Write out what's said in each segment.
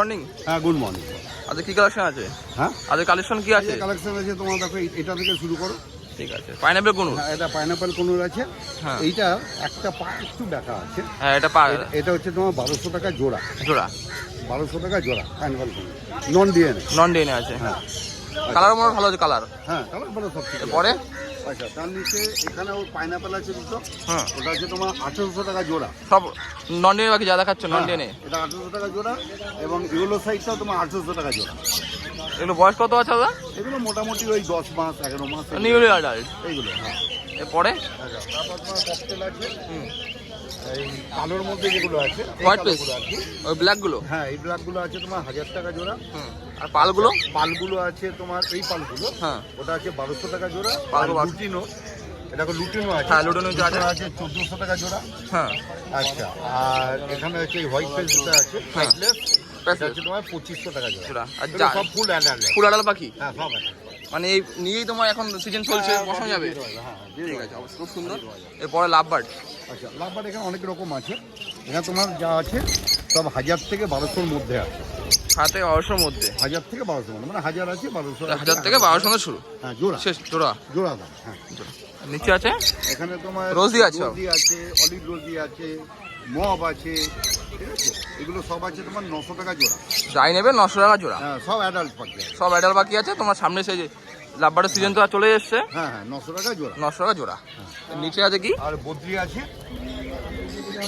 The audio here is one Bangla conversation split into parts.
মর্নিং হ্যাঁ গুড মর্নিং আজকে কি কালেকশন আছে? হ্যাঁ? আজকে কালেকশন কি আছে? কালেকশন আছে তোমার দেখো এটা থেকে শুরু করো। ঠিক আছে। পাইনাপেল কোন হ্যাঁ এটা পাইনাপেল কোনুর আছে। হ্যাঁ। এইটা একটা পা একটু দেখা আছে। হ্যাঁ এটা পা এটা- হচ্ছে তোমার বারোশো টাকা জোড়া। জোড়া? বারোশো টাকা জোড়া pineapple conure. Non DNA non DNA আছে। হ্যাঁ। কালার মনে ভালো আছে কালার হ্যাঁ কালার ভালো সব এরপরে আচ্ছা তার নিচে এখানে ওর পাইনাপেল আছে দুটো। হ্যাঁ। ওটা হচ্ছে তোমার আঠেরোশো টাকা জোড়া। সব নন ডেনে বাকি যা দেখাচ্ছ নন ডেনে এটা আঠেরোশো টাকা জোড়া এবং ইউলো সাইজটাও তোমার আঠেরোশো টাকা জোড়া। এগুলো বয়স কত আছে দাদা? এগুলো মোটামুটি ওই দশ মাস এগারো মাস নিউলি অ্যাডাল্ট এইগুলো হ্যাঁ। এরপরে? আচ্ছা, তারপর তোমার ককটেল আছে। হুম। এই কালোর মধ্যে যেগুলো আছে আছে। ওই ব্ল্যাকগুলো হ্যাঁ এই ব্ল্যাকগুলো আছে তোমার হাজার টাকা জোড়া। আর পালগুলো? পালগুলো? আছে তোমার এই পালগুলো। হ্যাঁ। ওটা আছে বারোশো টাকা জোড়া। পালগুলো আর লুটিনো এটা লুটিনো আছে। হ্যাঁ, লুটিনো যে আছে। আছে চোদ্দোশো টাকা জোড়া। হ্যাঁ। আচ্ছা আর এখানে হচ্ছে হোয়াইট যেটা আছে হ্যাঁ। তোমার পঁচিশশো টাকা জোড়া। আর সব ফুল আডাল পাখি হ্যাঁ সব মানে এই নিয়েই তোমার এখন সিজন চলছে বসানো যাবে? ঠিক আছে খুব সুন্দর। এরপরে লাভ বার্ড আচ্ছা লাভবার এখানে অনেক রকম আছে। এখানে তোমার যা আছে সব হাজার থেকে বারোশোর মধ্যে আছে। হাতে বারোশোর মধ্যে? হাজার থেকে বারোশো মানে হাজার আছে বারোশো হাজার থেকে বারোশো শুরু? হ্যাঁ জোড়া। শেষ জোড়া? জোড়া দাম হ্যাঁ। নিচে আছে? এখানে তোমার রোজি আছে? রোজি আছে অলিভ রোজি আছে মব আছে ঠিক আছে? এগুলো সব আছে তোমার নশো টাকা জোড়া। যাই নেবে নশো টাকা জোড়া। হ্যাঁ সব অ্যাডাল্ট পাখি আছে। সব অ্যাডাল বাকি আছে তোমার সামনে সেই যে লাভ সিজন তো চলে এসছে। হ্যাঁ হ্যাঁ নশো টাকা জোড়া। নশো টাকা জোড়া। নিচে আছে কি? আর বদ্রি আছে।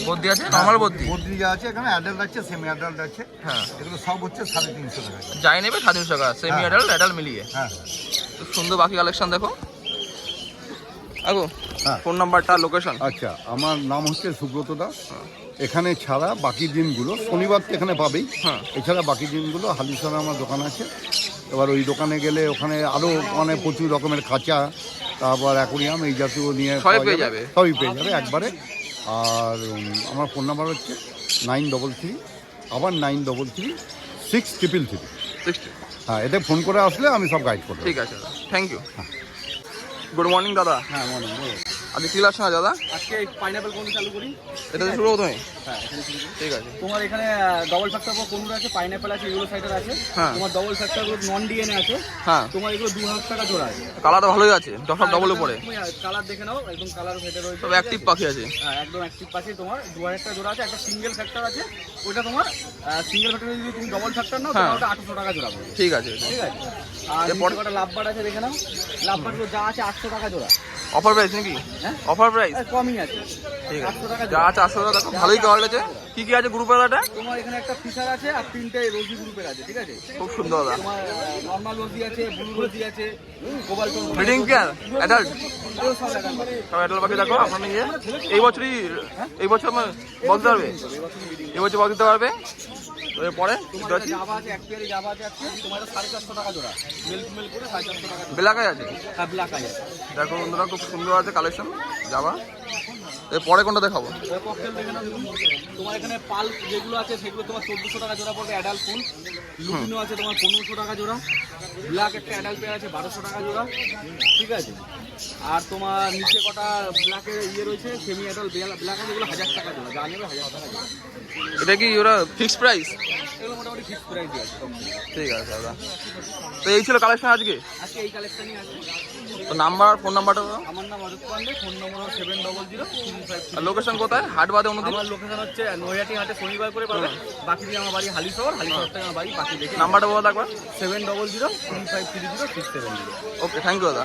বদ্রি আছে নর্মাল বদ্রি। বদ্রি যা আছে এখানে অ্যাডাল্ট আছে সেমি অ্যাডাল্ট আছে। হ্যাঁ। এগুলো সব হচ্ছে সাড়ে তিনশো টাকা। যাই নেবে সাড়ে তিনশো টাকা সেমি হ্যাঁ। অ্যাডাল্ট অ্যাডাল্ট মিলিয়ে। হ্যাঁ খুব সুন্দর বাকি কালেকশন দেখো। হ্যাঁ ফোন নাম্বারটা লোকেশন আচ্ছা আমার নাম হচ্ছে সুব্রত দাস। এখানে ছাড়া বাকি দিনগুলো শনিবার তো এখানে পাবেই। হ্যাঁ। এছাড়া বাকি দিনগুলো হালিশানে আমার দোকান আছে। এবার ওই দোকানে গেলে ওখানে আরও মানে প্রচুর রকমের খাঁচা তারপর অ্যাকোরিয়াম এই জাতীয় নিয়ে সবই পেয়ে যাবে। সবই পেয়ে যাবে একবারে। আর আমার ফোন নাম্বার হচ্ছে নাইন ডবল থ্রি আবার nine double three six triple three হ্যাঁ এতে ফোন করে আসলে আমি সব গাইড করব ঠিক আছে থ্যাংক ইউ গুড মর্নিং দাদা। হ্যাঁ মর্নিং বলো। আজকে কি লাগছে না দাদা আজকে পাইনাপেল কোন চালু করি? এটা শুরু হতো হ্যাঁ এখানে শুরু ঠিক আছে। তোমার এখানে ডবল ফ্যাক্টর কোন আছে? পাইনাপেল আছে ইউরো সাইডার আছে। হ্যাঁ। তোমার ডবল ফ্যাক্টর নন ডিএনএ আছে। হ্যাঁ। তোমার এগুলো দু হাজার টাকা জোড়া আছে। কালার ভালোই আছে সব ডবল উপরে কালার দেখে নাও একদম কালার ফেটে রয়েছে সব অ্যাক্টিভ পাখি আছে। হ্যাঁ একদম অ্যাক্টিভ পাশে তোমার। দু হাজার টাকা জোড়া আছে একটা সিঙ্গেল ফ্যাক্টর আছে। ওটা তোমার সিঙ্গেল ফ্যাক্টর যদি তুমি ডবল ফ্যাক্টর নাও হ্যাঁ। তাহলে ওটা আটশো টাকা জোড়া ঠিক আছে ঠিক আছে। আর? নিচে কটা লাভবার আছে দেখে নাও। লাভবারগুলো যা আছে আটশো টাকা জোড়া। অফার প্রাইস নাকি? হ্যাঁ? অফার প্রাইস কমই আছে। ঠিক আছে। যা চারশো টাকা। দেখো ভালোই কালার আছে। কি কি আছে গ্রুপের এটা তোমার এখানে একটা ফিশার আছে আর তিনটে রোজি গ্রুপের আছে ঠিক আছে? খুব সুন্দর দাদা। নর্মাল রোজি আছে ব্লু রোজি আছে কোবাল্ট ব্রিডিং কেয়ার অ্যাডাল্ট সব অ্যাডাল্ট পাখি দেখো আপনার নিয়ে এই বছরই এই বছর আমার বলতে পারবে? এই বছর বল দিতে পারবে? এরপরে তোমার একটা জাভা আছে এক পেয়ারে জাভা আছে আজকে তোমার এটা সাড়ে চারশো টাকা জোড়া। মিল্ক মিল্ক করে সাড়ে চারশো টাকা ব্ল্যাক আছে? হ্যাঁ ব্ল্যাক আছে। দেখো বন্ধুরা খুব সুন্দর আছে কালেকশন যাবা এরপরে কোনটা দেখাবো? তোমার এখানে পাল যেগুলো আছে সেগুলো তোমার চোদ্দশো টাকা জোড়া পড়বে অ্যাডাল্ট ফুল লুটিনো আছে তোমার পনেরোশো টাকা জোড়া। ব্ল্যাক একটা অ্যাডাল্ট পেয়ার আছে বারোশো টাকা জোড়া। ঠিক আছে? আর তোমার নিচে কটা ব্ল্যাকের ইয়ে রয়েছে সেমি অ্যাডাল্ট ব্ল্যাক আছে এগুলো হাজার টাকা জোড়া যা নেবে হাজার টাকা জোড়া। এটা কি ওরা ফিক্সড প্রাইস এগুলো মোটামুটি ফিক্স প্রাইস আছে। ঠিক আছে দাদা। তো এই ছিল কালেকশন আজকে? আজকে এই কালেকশনই আছে। তো নাম্বার ফোন নাম্বারটা Pandey phone number seven double zero আর লোকেশন কোথায়? হাট বাদে অন্যদিন আমার লোকেশন হচ্ছে নৈহাটি হাটে শনিবার করে পাবে। বাকি দিয়ে আমার বাড়ি হালিশহর। হালিশহর থেকে আমার বাড়ি বাকি দেখে। নাম্বারটা বলো থাকবে seven double zero three five three zero six seven zero okay thank you দাদা।